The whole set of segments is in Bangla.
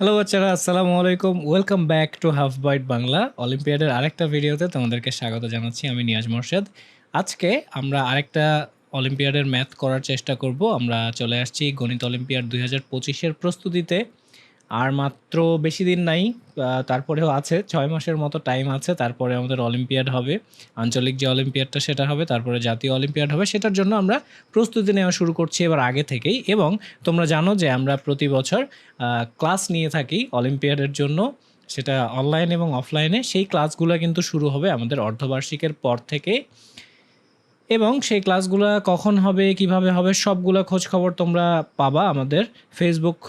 হ্যালো বাচ্চারা, আসসালামু আলাইকুম। Welcome back to half byte Bangla অলিম্পিয়াডের আরেকটা ভিডিওতে তোমাদেরকে স্বাগত জানাচ্ছি। আমি নিয়াজ মোর্শেদ। আজকে আমরা আরেকটা অলিম্পিয়াডের ম্যাথ করার চেষ্টা করব। আমরা চলে আসছি গণিত অলিম্পিয়াড দুই হাজার পঁচিশের প্রস্তুতিতে। আর মাত্র বেশি দিন নাই তারপরেও আছে, ছয় মাসের মতো টাইম আছে, তারপরে আমাদের অলিম্পিয়াড হবে, আঞ্চলিক যে অলিম্পিয়াডটা সেটা হবে, তারপরে জাতীয় অলিম্পিয়াড হবে, সেটার জন্য আমরা প্রস্তুতি নেওয়া শুরু করছি এবার আগে থেকেই, এবং তোমরা জানো যে আমরা প্রতি বছর ক্লাস নিয়ে থাকি অলিম্পিয়াডের জন্য, সেটা অনলাইন এবং অফলাইনে সেই ক্লাসগুলো কিন্তু শুরু হবে আমাদের অর্ধবার্ষিকের পর থেকে, এবং সেই ক্লাসগুলো কখন হবে, কীভাবে হবে, সবগুলো খবর তোমরা পাবা আমাদের ফেসবুক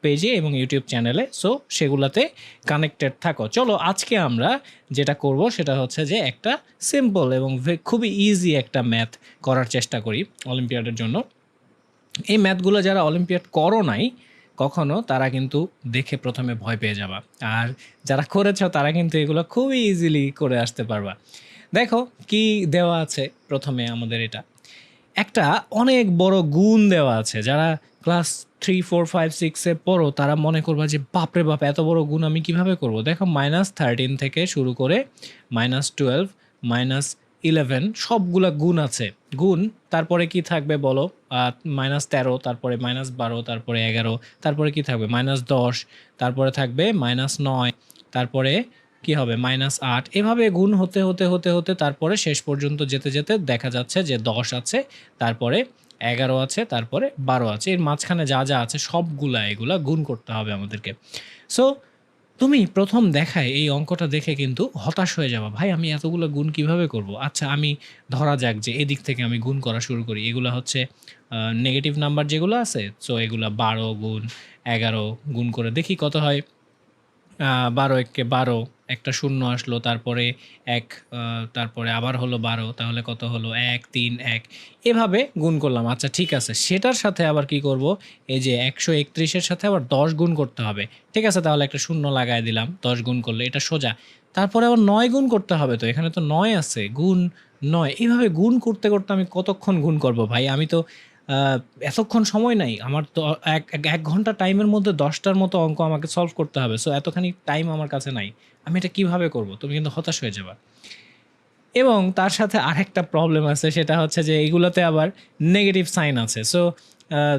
পেজে এবং ইউটিউব চ্যানেলে, সো সেগুলোতে কানেক্টেড থাকো। চলো আজকে আমরা যেটা করব সেটা হচ্ছে যে একটা সিম্পল এবং খুবই ইজি একটা ম্যাথ করার চেষ্টা করি অলিম্পিয়াডের জন্য। এই ম্যাথগুলো যারা অলিম্পিয়াড করো নাই, কখনো তারা কিন্তু দেখে প্রথমে ভয় পেয়ে যাবা। আর যারা করেছ, তারা কিন্তু এগুলো খুবই ইজিলি করে আসতে পারবা। দেখো কি দেওয়া আছে প্রথমে আমাদের এটা। একটা অনেক বড় গুণ দেওয়া আছে। যারা ক্লাস থ্রি ফোর ফাইভ সিক্সে পড়ো, তারা মনে করবা যে, বাপরে বাপ, এত বড় গুণ আমি কীভাবে করব? দেখো মাইনাস থার্টিন থেকে শুরু করে মাইনাস টুয়েলভ মাইনাস ইলেভেন সবগুলা গুণ আছে। গুণ, তারপরে কি থাকবে বলো? মাইনাস তেরো, তারপরে মাইনাস বারো, তারপরে এগারো, তারপরে কি থাকবে? মাইনাস দশ, তারপরে থাকবে মাইনাস নয়, তারপরে কি হবে? মাইনাস আট। এভাবে গুণ হতে হতে হতে হতে, তারপরে শেষ পর্যন্ত যেতে যেতে দেখা যাচ্ছে যে দশ আছে, তারপরে এগারো আছে, তারপরে বারো আছে। এর মাঝখানে যা যা আছে, সবগুলা এগুলা গুণ করতে হবে আমাদেরকে। সো তুমি প্রথম দেখায় এই অঙ্কটা দেখে কিন্তু হতাশ হয়ে যাবা, ভাই, আমি এতগুলো গুণ কীভাবে করব? আচ্ছা আমি ধরা যাক যে এদিক থেকে আমি গুণ করা শুরু করি। এগুলো হচ্ছে নেগেটিভ নাম্বার যেগুলো আছে সো এগুলো বারো গুণ এগারো গুণ করে দেখি কত হয়। বারো এককে বারো একটা শূন্য আসলো, তারপরে এক তারপরে আবার হলো বারো, তাহলে কত হলো? এক, তিন, এক। এভাবে গুণ করলাম। আচ্ছা ঠিক আছে। সেটার সাথে আবার কি করব? এই যে একশো একত্রিশের সাথে আবার দশ গুণ করতে হবে। ঠিক আছে, তাহলে একটা শূন্য লাগাই দিলাম। দশ গুণ করলে এটা সোজা। তারপরে আবার নয় গুণ করতে হবে তো? এখানে তো নয় আছে। গুণ নয়। এইভাবে গুণ করতে করতে আমি কতক্ষণ গুণ করব ভাই? আমি তো এতক্ষণ সময় নাই। আমার তো এক, এক- ঘণ্টা টাইমের মধ্যে দশটার মতো অঙ্ক আমাকে সলভ করতে হবে। সো এতখানি টাইম আমার কাছে নাই। আমি এটা কীভাবে করব? তুমি কিন্তু হতাশ হয়ে যাবা। এবং তার সাথে আরেকটা প্রবলেম আছে, সেটা হচ্ছে যে এগুলোতে আবার নেগেটিভ সাইন আছে। সো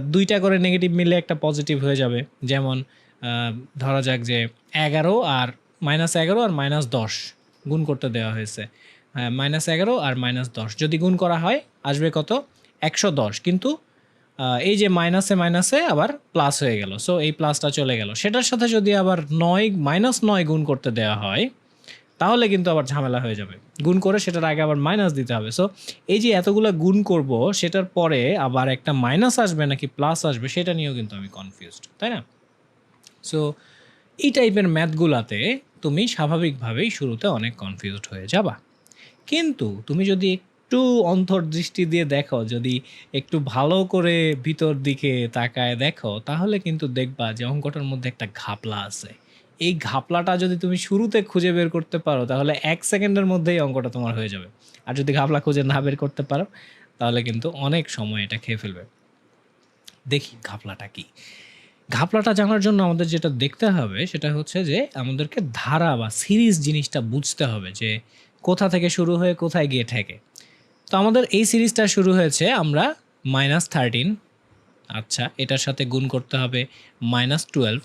দুইটা করে নেগেটিভ মিলে একটা পজিটিভ হয়ে যাবে। যেমন ধরা যাক যে এগারো আর মাইনাস এগারো আর মাইনাস দশ গুণ করতে দেওয়া হয়েছে। মাইনাস এগারো আর মাইনাস দশ। যদি গুণ করা হয়, আসবে কত? একশো দশ। কিন্তু এই যে মাইনাসে মাইনাসে আবার প্লাস হয়ে গেল। সো এই প্লাসটা চলে গেল। সেটার সাথে যদি আবার নয় মাইনাস নয় গুণ করতে দেওয়া হয়, তাহলে কিন্তু আবার ঝামেলা হয়ে যাবে। গুণ করে সেটার আগে আবার মাইনাস দিতে হবে। সো এই যে এতগুলো গুণ করব, সেটার পরে আবার একটা মাইনাস আসবে নাকি প্লাস আসবে, সেটা নিয়েও কিন্তু আমি কনফিউজড তাই না? সো এই টাইপের ম্যাথগুলাতে তুমি স্বাভাবিকভাবেই শুরুতে অনেক কনফিউজড হয়ে যাবা। কিন্তু, তুমি যদি একটু অন্তর্দৃষ্টি দিয়ে দেখো, যদি একটু ভালো করে ভিতর দিকে তাকায় দেখো, তাহলে কিন্তু দেখবা যে অঙ্কটার মধ্যে একটা ঘাপলা আছে। এই ঘাপলাটা যদি তুমি শুরুতে খুঁজে বের করতে পারো, তাহলে এক সেকেন্ডের মধ্যেই অঙ্কটা তোমার হয়ে যাবে। আর যদি ঘাপলা খুঁজে না বের করতে পারো, তাহলে কিন্তু অনেক সময় এটা খেয়ে ফেলবে। দেখি ঘাপলাটা কি। ঘাপলাটা জানার জন্য আমাদের যেটা দেখতে হবে, সেটা হচ্ছে যে আমাদেরকে ধারা বা সিরিজ জিনিসটা বুঝতে হবে যে কোথা থেকে শুরু হয়ে কোথায় গিয়ে ঠেকে। তো আমাদের এই সিরিজটা শুরু হয়েছে আমরা মাইনাস থার্টিন আচ্ছা এটার সাথে গুণ করতে হবে মাইনাস টুয়েলভ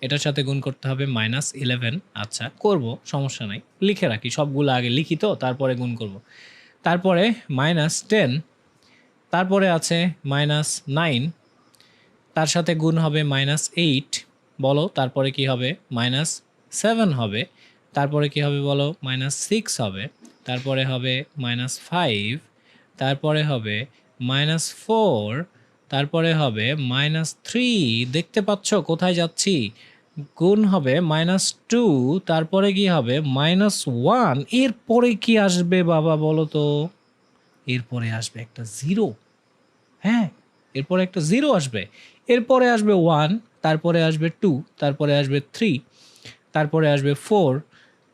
এটার সাথে গুণ করতে হবে মাইনাস ইলেভেন আচ্ছা করব, সমস্যা নাই। লিখে রাখি, সবগুলো আগে লিখি তো, তারপরে গুণ করব। তারপরে মাইনাস টেন তারপরে আছে মাইনাস নাইন তার সাথে গুণ হবে মাইনাস এইট বলো, তারপরে কি হবে? মাইনাস সেভেন হবে। তারপরে কি হবে বলো? মাইনাস সিক্স হবে। তারপরে হবে মাইনাস ফাইভ তারপরে হবে মাইনাস ফোর তারপরে হবে মাইনাস থ্রি দেখতে পাচ্ছ, কোথায় যাচ্ছি? গুণ হবে মাইনাস টু তারপরে কি হবে মাইনাস ওয়ান এরপরে কি আসবে বাবা বলো তো? এরপরে আসবে একটা জিরো হ্যাঁ এরপরে একটা জিরো আসবে। এরপরে আসবে ওয়ান তারপরে আসবে টু তারপরে আসবে থ্রি তারপরে আসবে four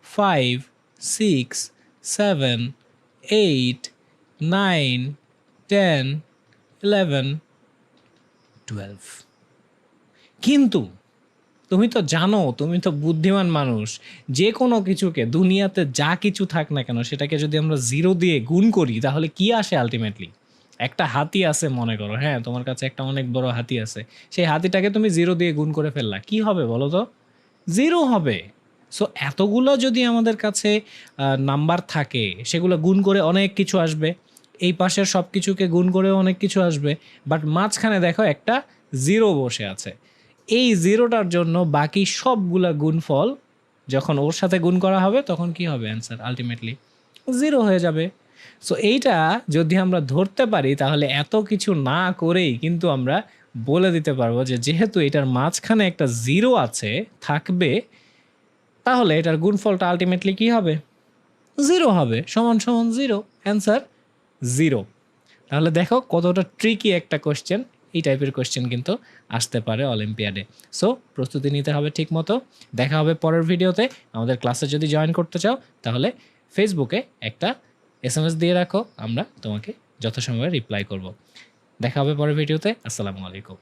five six seven eight nine ten eleven twelve কিন্তু তুমি তো জানো, তুমি তো বুদ্ধিমান মানুষ, যে কোনো কিছুকে, দুনিয়াতে যা কিছু থাক না কেন, সেটাকে যদি আমরা জিরো দিয়ে গুণ করি, তাহলে কি আসে আলটিমেটলি একটা হাতি আছে, মনে করো হ্যাঁ তোমার কাছে একটা অনেক বড় হাতি আছে, সেই হাতিটাকে তুমি জিরো দিয়ে গুণ করে ফেললা, কি হবে বলো তো? জিরো হবে। সো এতগুলো যদি আমাদের কাছে নাম্বার থাকে, সেগুলো গুণ করে অনেক কিছু আসবে। এই পাশের সব কিছুকে গুণ করে অনেক কিছু আসবে। বাট মাঝখানে দেখো একটা জিরো বসে আছে। এই জিরোটার জন্য বাকি সবগুলা গুণফল যখন ওর সাথে গুণ করা হবে, তখন কি হবে অ্যান্সার আলটিমেটলি জিরো হয়ে যাবে। সো এইটা যদি আমরা ধরতে পারি, তাহলে এত কিছু না করেই কিন্তু আমরা বলে দিতে পারব যে, যেহেতু এটার মাঝখানে একটা জিরো আছে, থাকবে তাহলে এটার গুণফলটা আলটিমেটলি কি হবে? জিরো হবে। সমান সমান জিরো অ্যান্সার জিরো তাহলে দেখো কতটা ট্রিকি একটা কোশ্চেন এই টাইপের কোশ্চেন কিন্তু আসতে পারে অলিম্পিয়াডে সো প্রস্তুতি নিতে হবে ঠিক মতো দেখা হবে পরের ভিডিওতে আমাদের ক্লাসে যদি জয়েন করতে চাও, তাহলে ফেসবুকে একটা এস দিয়ে রাখো। আমরা তোমাকে যথাসময়ে রিপ্লাই করব। দেখা হবে পরের ভিডিওতে আসসালামু আলাইকুম।